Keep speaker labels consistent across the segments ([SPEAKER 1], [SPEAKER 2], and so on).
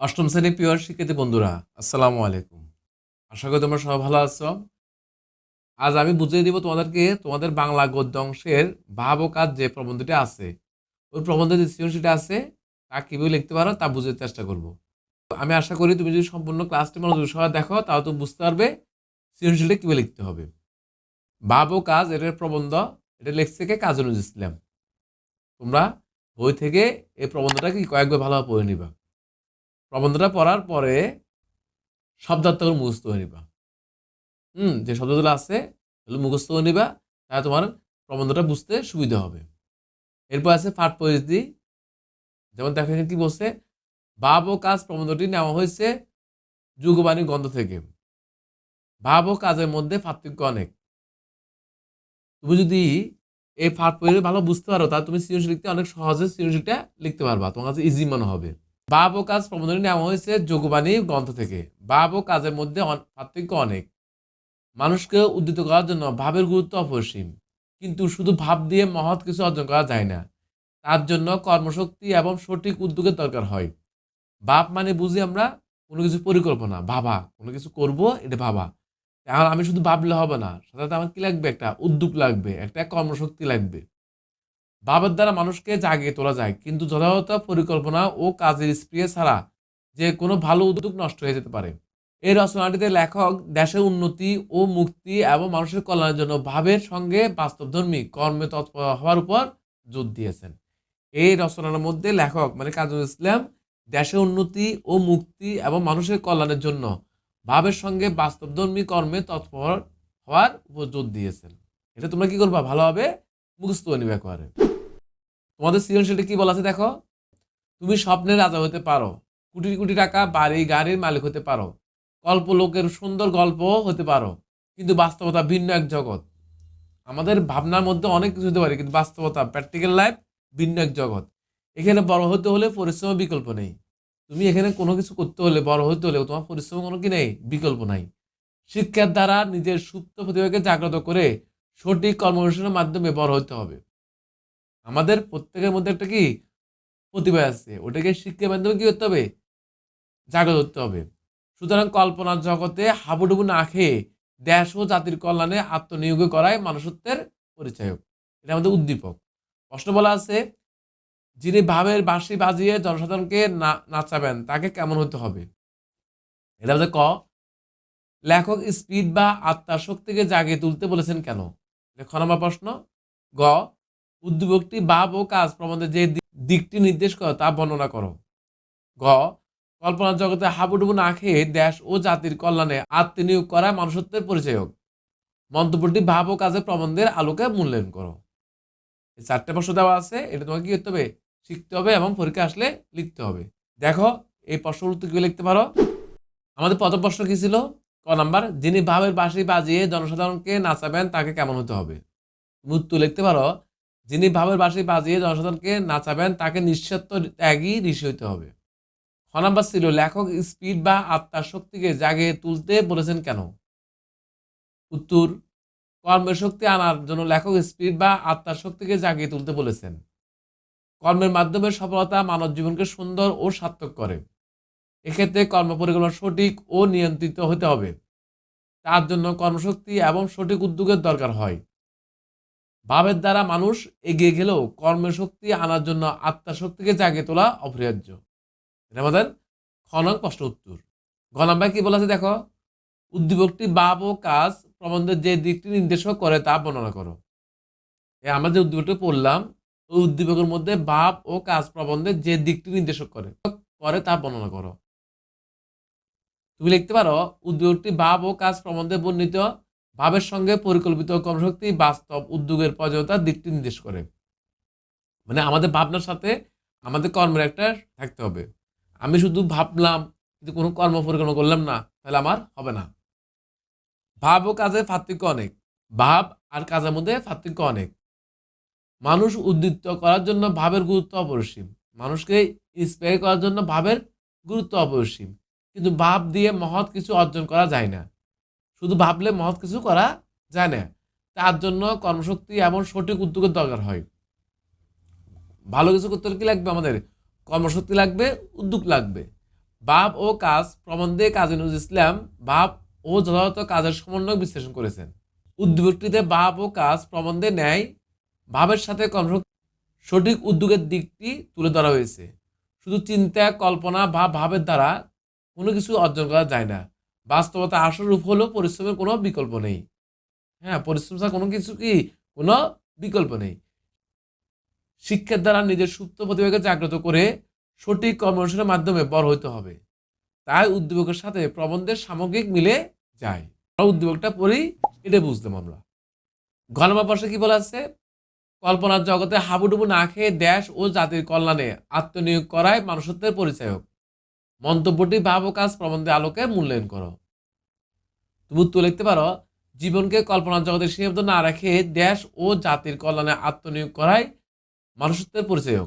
[SPEAKER 1] অষ্টম শ্রেণি প্রিয় শিক্ষার্থী বন্ধুরা, আসসালামু আলাইকুম। আশা করি তোমরা সবাই ভালো আছো। আজ আমি বুঝিয়ে দিব তোমাদেরকে তোমাদের বাংলা গদ্য অংশের ভাব ও কাজ যে প্রবন্ধটি আছে। ওই প্রবন্ধের যে সৃজনশীলটা আছে, তা কীভাবে লিখতে পারো তা বুঝতে চেষ্টা করব। আমি আশা করি তুমি যদি সম্পূর্ণ ক্লাসটি মনোযোগ সহ দেখো, তাহলে তুমি বুঝতে পারবে সৃজনশীলটা কীভাবে লিখতে হবে। ভাব ও কাজ এটার প্রবন্ধ, এটা লিখছে কে? কাজী নজরুল ইসলাম। তোমরা বই থেকে এই প্রবন্ধটাকে কয়েকবার ভালোভাবে পড়ে নিবা। প্রবন্ধটা পড়ার পরে শব্দার্থগুলো মুখস্থ হয়ে নিবা। হুম, যে শব্দগুলো আছে এগুলো মুখস্থ হয়ে নিবা, তাহলে তোমার প্রবন্ধটা বুঝতে সুবিধা হবে। এরপর আছে পাঠ পরিস্থিতি যেমন দেখো এখানে কি বলছে, ভাব ও কাজ প্রবন্ধটি নেওয়া হয়েছে যুগবাণী গ্রন্থ থেকে। ভাব ও কাজের মধ্যে পার্থক্য অনেক। তুমি যদি এই পাঠ পড়ে ভালো বুঝতে পারো, তাহলে তুমি সৃজনশীল লিখতে অনেক সহজে সৃজনশীলটা লিখতে পারবা। তোমার কাছে ইজি মনে হবে। বাব ও কাজ প্রবন্ধনী নেওয়া হয়েছে যোগবাণী গ্রন্থ থেকে। বাব ও কাজের মধ্যে পার্থক্য অনেক। মানুষকে উদ্দীত করার জন্য ভাবের গুরুত্ব অপরিসীম। কিন্তু শুধু ভাব দিয়ে মহৎ কিছু অর্জন করা যায় না। তার জন্য কর্মশক্তি এবং সঠিক উদ্যোগের দরকার হয়। ভাব মানে বুঝি আমরা? কোনো কিছু পরিকল্পনা। ভাবা। কোনো কিছু করব, এটা ভাবা। এখন আমি শুধু ভাবলে হবে না। সাধারণত আমার কি লাগবে? একটা উদ্যোগ লাগবে, একটা কর্মশক্তি লাগবে। ভাবের দ্বারা মানুষকে জাগিয়ে তোলা যায়, কিন্তু যথাযথ পরিকল্পনা ও কাজের স্প্রিয় ছাড়া যে কোনো ভালো উদ্যোগ নষ্ট হয়ে যেতে পারে। এই রচনাটিতে লেখক দেশের উন্নতি ও মুক্তি এবং মানুষের কল্যাণের জন্য ভাবের সঙ্গে বাস্তবধর্মী কর্মে তৎপর হওয়ার উপর জোর দিয়েছেন। এই রচনার মধ্যে লেখক মানে কাজী ইসলাম দেশের উন্নতি ও মুক্তি এবং মানুষের কল্যাণের জন্য ভাবের সঙ্গে বাস্তবধর্মী কর্মে তৎপর হওয়ার উপর জোর দিয়েছেন। এটা তোমরা কি করবা? ভালোভাবে মুখস্থ নিবে একবারে। তোমাদের সৃজনশীলটা কি বলা আছে দেখো? তুমি স্বপ্নের রাজা হতে পারো, কোটি কোটি টাকা, বাড়ি, গাড়ির মালিক হতে পারো গল্প লোকের সুন্দর গল্প হতে পারো, কিন্তু বাস্তবতা ভিন্ন এক জগৎ। আমাদের ভাবনার মধ্যে অনেক কিছু হতে পারে, কিন্তু বাস্তবতা প্র্যাকটিক্যাল লাইফ ভিন্ন এক জগৎ। এখানে বড় হতে হলে পরিশ্রমের বিকল্প নেই। তুমি এখানে কোনো কিছু করতে হলে, বড় হতে হলে তোমার পরিশ্রম কোনো কি নেই, বিকল্প নাই। শিক্ষার দ্বারা নিজের সুপ্ত প্রতিভাকে জাগ্রত করে সঠিক কর্মঅনুষ্ঠানের মাধ্যমে বড় হতে হবে। আমাদের প্রত্যেকের মধ্যে একটা কি? প্রতিভা আছে। ওটাকে শিক্ষার মাধ্যমে কি করতে হবে? জাগ্রত করতে হবে। সুতরাং কল্পনার জগতে হাবুডুবু না খেয়ে দেশ ও জাতির কল্যাণে আত্মনিয়োগ করায় মানুষত্বের পরিচয়ক এটা আমাদের উদ্দীপক। প্রশ্ন বলা আছে, যিনি ভাবের বাঁশি বাজিয়ে জনসাধারণকে নাচাবেন, তাকে কেমন হতে হবে? এটা আমাদের ক। লেখক স্পিড বা আত্মার শক্তিকে জাগিয়ে তুলতে বলেছেন কেন? খ নম্বর প্রশ্ন। গ উদ্যোগটি ভাব ও কাজ প্রবন্ধে যে দিকটি নির্দেশ করে তা বর্ণনা করো। গ, কল্পনা জগতে হাবুডুবু না খেয়ে দেশ ও জাতির কল্যাণে আত্মনিয়োগ করা মানুষত্বের পরিচয়ক। মন্তব্যটি ভাব ও কাজে প্রবন্ধের আলোকে মূল্যায়ন করো। চারটে প্রশ্ন দেওয়া আছে, এটা তোমাকে কি করতে হবে? শিখতে হবে এবং পরীক্ষা আসলে লিখতে হবে। দেখো, এই প্রশ্নগুলো কি লিখতে পারো? আমাদের প্রথম প্রশ্ন কি ছিল? ক নাম্বার, যিনি ভাবের বাঁশি বাজিয়ে জনসাধারণকে নাচাবেন তাকে কেমন হতে হবে? তুমি উত্তর লিখতে পারো যিনি ভাবের বাঁশি বাজিয়ে জনসাধারণকে নাচাবেন, তাকে নিঃস্বার্থ ত্যাগই ঋষি হতে হবে। খ ছিল, লেখক স্পিড বা আত্মার শক্তিকে জাগিয়ে তুলতে বলেছেন কেন? উত্তর, কর্মের শক্তি আনার জন্য লেখক স্পিড বা আত্মার শক্তিকে জাগিয়ে তুলতে বলেছেন। কর্মের মাধ্যমে সফলতা মানব জীবনকে সুন্দর ও সার্থক করে। এক্ষেত্রে কর্ম পরিকল্পনা সঠিক ও নিয়ন্ত্রিত হতে হবে। তার জন্য কর্মশক্তি এবং সঠিক উদ্যোগের দরকার হয়। ভাবের দ্বারা মানুষ এগিয়ে গেলেও কর্মের শক্তি আনার জন্য আত্মার শক্তিকে জাগিয়ে তোলা অপরিহার্য। এটা আমাদের খ নং প্রশ্ন উত্তর। ঘ নাম্বার কি বলেছে দেখো? উদ্দীপকটি ভাব ও কাজ প্রবন্ধের যে দিকটি নির্দেশ করে তা বর্ণনা করো। আমরা যে উদ্দীপকটি পড়লাম, ওই উদ্দীপকের মধ্যে ভাব ও কাজ প্রবন্ধের যে দিকটি নির্দেশ করে করে তা বর্ণনা করো। তুমি লিখতে পারো উদ্যোগটি ভাব ও কাজ প্রবন্ধে বর্ণিত ভাবের সঙ্গে পরিকল্পিত কর্মশক্তি, বাস্তব উদ্যোগের প্রয়োজনীয়তার দিকটি নির্দেশ করে। মানে আমাদের ভাবনার সাথে আমাদের কর্মের একটা থাকতে হবে। আমি শুধু ভাবলাম কিন্তু কোনো কর্ম পরিকল্পনা করলাম না, তাহলে আমার হবে না। ভাব ও কাজের পার্থক্য অনেক। ভাব আর কাজের মধ্যে পার্থক্য অনেক। মানুষ উদ্দীপ্ত করার জন্য ভাবের গুরুত্ব অপরিসীম। মানুষকে ইন্সপায়ার করার জন্য ভাবের গুরুত্ব অপরিসীম। কিন্তু ভাব দিয়ে মহৎ কিছু অর্জন করা যায় না। শুধু ভাবলে মহৎ কিছু করা যায় না। তার জন্য কর্মশক্তি এমন সঠিক উদ্যোগের দরকার হয়। ভালো কিছু করতে হলে কি লাগবে আমাদের? কর্মশক্তি লাগবে, উদ্যোগ লাগবে। ভাব ও কাজ প্রবন্ধে কাজী নজরুল ইসলাম ভাব ও যথাযথ কাজের সমন্বয় বিশ্লেষণ করেছেন। উদ্যোগটিতে ভাব ও কাজ প্রবন্ধে ন্যায়, ভাবের সাথে কর্মশক্তি সঠিক উদ্যোগের দিকটি তুলে ধরা হয়েছে। শুধু চিন্তা, কল্পনা বা ভাবের দ্বারা কোনো কিছু অর্জন করা যায় না। বাস্তবতা আসল রূপ হলো পরিশ্রমের কোনো বিকল্প নেই। হ্যাঁ পরিশ্রম ছাড়া কোনো কিছু কি? কোনো বিকল্প নেই। শিক্ষার দ্বারা নিজের সুপ্ত প্রতিভাকে জাগ্রত করে সঠিক কর্মঅনুষ্ঠানের মাধ্যমে বড় হইতে হবে। তাই উদ্যোগের সাথে প্রবন্ধের সামগ্রিক মিলে যায়। উদ্যোগটা পড়ি এটা বুঝতাম আমরা। গণমা পাশে কি বলা আছে? কল্পনার জগতে হাবুডুবু না খেয়ে দেশ ও জাতির কল্যাণে আত্মনিয়োগ করায় মানুষত্বের পরিচয়ক। মন্তব্যটি ভাব ও কাজ প্রবন্ধে আলোকে মূল্যায়ন করো। তুমি উত্তর লিখতে পারো, জীবনকে কল্পনা জগতে সীমাবদ্ধ না রেখে দেশ ও জাতির কল্যাণে আত্মনিয়োগ করায় মানুষত্বের পরিচয়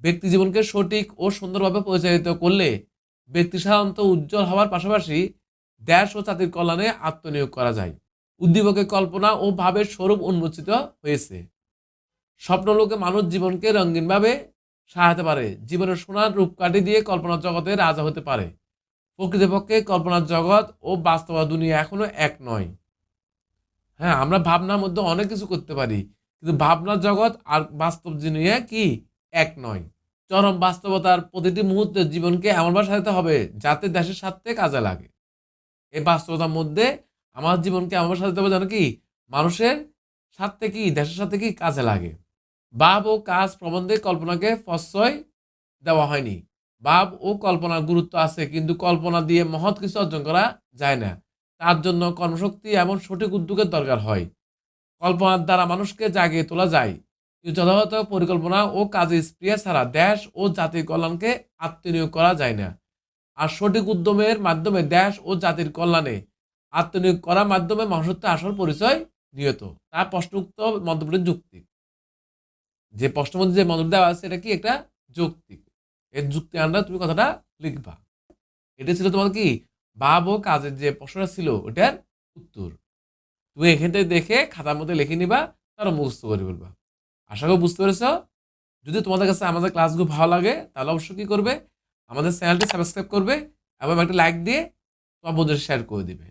[SPEAKER 1] ব্যক্তি জীবনকে সঠিক ও সুন্দরভাবে পরিচালিত করলে ব্যক্তি সাধারণত উজ্জ্বল হওয়ার পাশাপাশি দেশ ও জাতির কল্যাণে আত্মনিয়োগ করা যায়। উদ্দীপকের কল্পনা ও ভাবের স্বরূপ উন্মোচিত হয়েছে। স্বপ্নলোকে মানুষ জীবনকে রঙিনভাবে সাজাতে পারে। জীবনের সোনার রূপকাঠি দিয়ে কল্পনার জগতে রাজা হতে পারে। প্রকৃতপক্ষে কল্পনার জগৎ ও বাস্তব দুনিয়া এখনও এক নয়। হ্যাঁ আমরা ভাবনার মধ্যে অনেক কিছু করতে পারি, কিন্তু ভাবনার জগৎ আর বাস্তব দুনিয়া কি? এক নয়। চরম বাস্তবতার প্রতিটি মুহূর্তে জীবনকে এমনভাবে সাজাতে হবে যাতে দেশের স্বার্থে কাজে লাগে। এই বাস্তবতার মধ্যে আমার জীবনকে এমনভাবে সাজাতে হবে যেন কি? মানুষের স্বার্থে কি? দেশের সাথে কি? কাজে লাগে। ভাব ও কাজ প্রবন্ধে কল্পনাকে প্রশ্রয় দেওয়া হয়নি। ভাব ও কল্পনার গুরুত্ব আছে, কিন্তু কল্পনা দিয়ে মহৎ কিছু অর্জন করা যায় না। তার জন্য কর্মশক্তি এমন সঠিক উদ্যোগের দরকার হয়। কল্পনার দ্বারা মানুষকে জাগিয়ে তোলা যায়। কিন্তু যথাযথ পরিকল্পনা ও কাজে স্প্রিয়া ছাড়া দেশ ও জাতির কল্যাণকে আত্মনিয়োগ করা যায় না। আর সঠিক উদ্যমের মাধ্যমে দেশ ও জাতির কল্যাণে আত্মনিয়োগ করার মাধ্যমে মানুষত্বের আসল পরিচয় নিহত তার প্রশ্নোক্ত মন্তব্যটি যুক্তি। যে প্রশ্নের মধ্যে যে মন্তব্য দেওয়া আছে, এটা কি একটা যৌক্তিক? এর যুক্তি আন্ডার তুমি কথাটা লিখবা। এটা ছিল তোমার কি? ভাব ও কাজের যে প্রশ্নটা ছিল, ওটার উত্তর। তুমি এখান থেকে দেখে খাতার মধ্যে লিখে নিবা তারা মুখস্থ করে বলবা আশা করি বুঝতে পেরেছ? যদি তোমাদের কাছে আমাদের ক্লাসগুলো ভালো লাগে, তাহলে অবশ্যই কি করবে? আমাদের চ্যানেলটি সাবস্ক্রাইব করবে এবং একটা লাইক দিয়ে তোমার বন্ধুদের শেয়ার করে দিবে।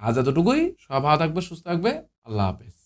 [SPEAKER 1] আজ এতটুকুই। সব ভালো থাকবে, সুস্থ থাকবে। আল্লাহ হাফেজ।